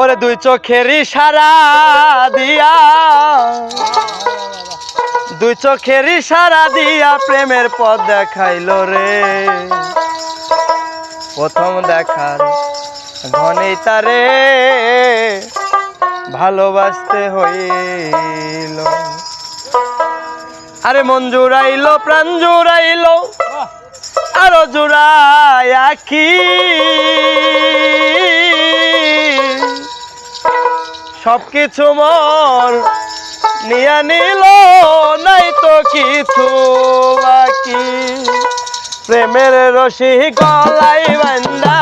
ওরে দুই চোখের ইশারা দিয়া। দুই চোখের ইশারা দিয়া প্রেমের পথ দেখাইল রে। প্রথম দেখার ঘনেই তারে ভালোবাসতে হইল। আরে মন জুড়াইলো, প্রাণ জুড়াইলো, আরও জুড়াই আখি সবকিছু মন নিয়ে নিল, নাই তো কিছু বাকি। প্রেমের রশি গলাই বান্দা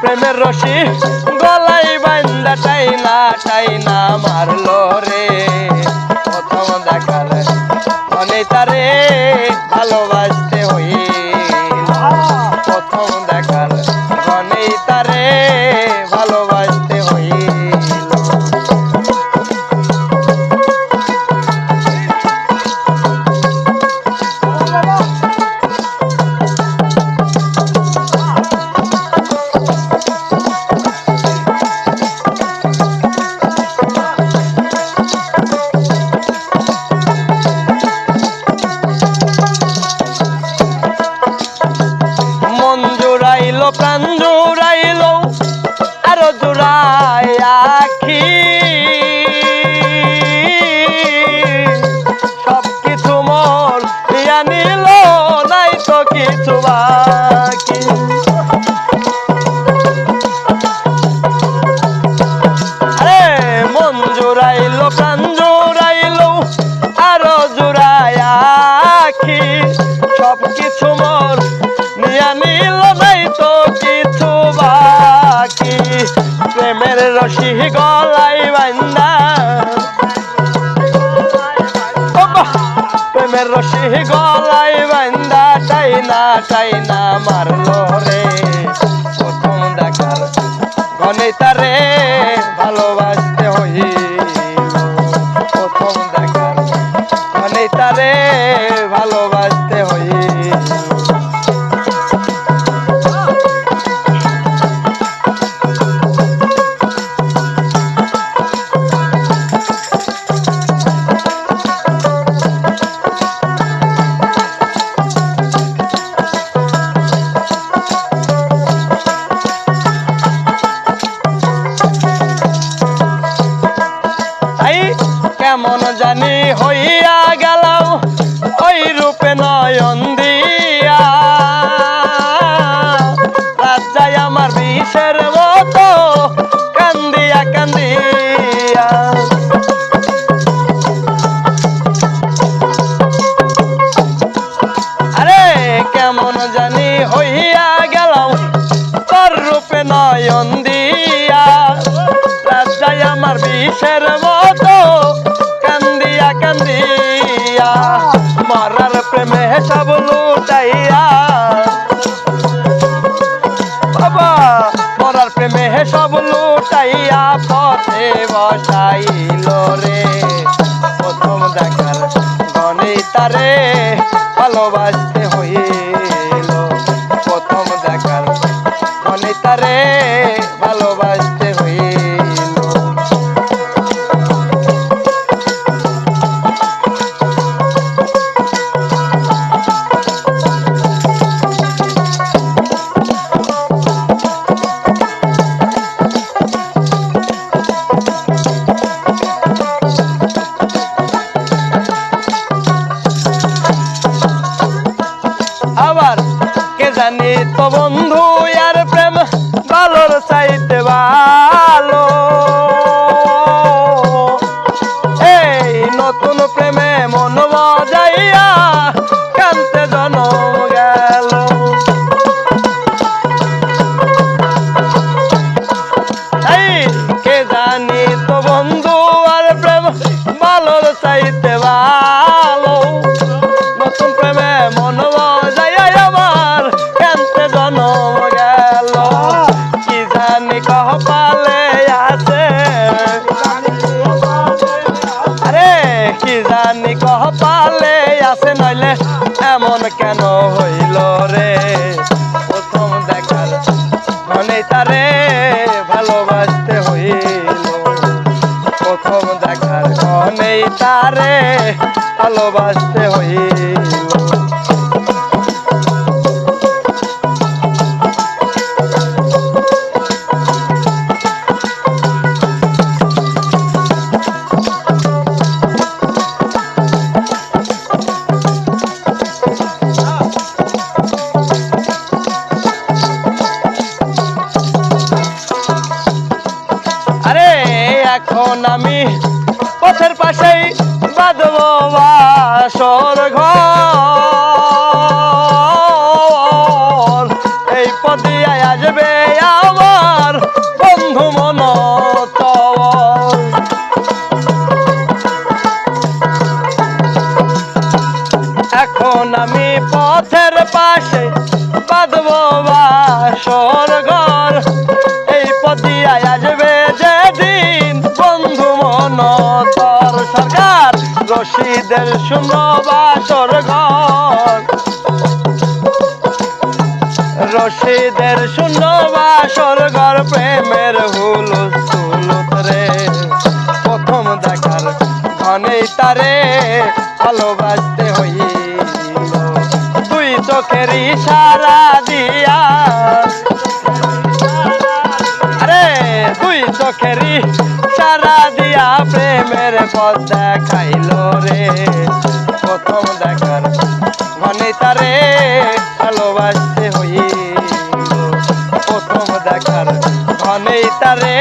প্রেমের রশি গলাই বান্দা টাইনা টাইনা। তারে ভালোবাসতে হইল। মন তো কিছু বাকি। আরে, মন আখি। সব কিছু মন নিয়া নিল, নাই তো প্রেমের রশি গলাই বান্দা। প্রেমের বান্দা টাইনা টাইনা মারলো রে প্রথম দেখার ঘনে কেমন জানি হইয়া গেল ওই রূপে নয়ন দিয়া। রাজাই আমার বিষের মতো, কান্দিয়া কান্দিয়া। আরে, কেমন জানি হইয়া গেল তোর রূপে নয়ন দিয়া। রাজাই আমার বিষের মতো সব লুটাইয়া। বাবা, মরার প্রেমে সব লুটাইয়া পথে বসাইল রে। প্রথম দেখার গণিতারে ভালোবাসতে হইল কপালে আছে। আরে, কি জানি আছে, নইলে এমন কেন হইল রে? প্রথম দেখার মানে তারে ভালোবাসতে হইল। প্রথম দেখার কনেই তারে ভালোবাসতে হইল। আমি পথের পাশেই বাঁধব বাসর ঘর। এই পদিয়ায় আসবে আমার বন্ধু মন এখন আমি পথের তর সরকার, রশিদের শূন্য বাসর ঘর। রশিদের বাসর ঘর, প্রেমের হুলুস তুলুত প্রথম দেখার ঘনেই তারে ভালোবাসতে হইল। তুই চোখের ইশারা তুই চোখেরই সারা দিয়া প্রেমের পথ দেখাইল রে। প্রথম দেখার মনে তারে ভালোবাসতে হইল। প্রথম দেখার মনে তারে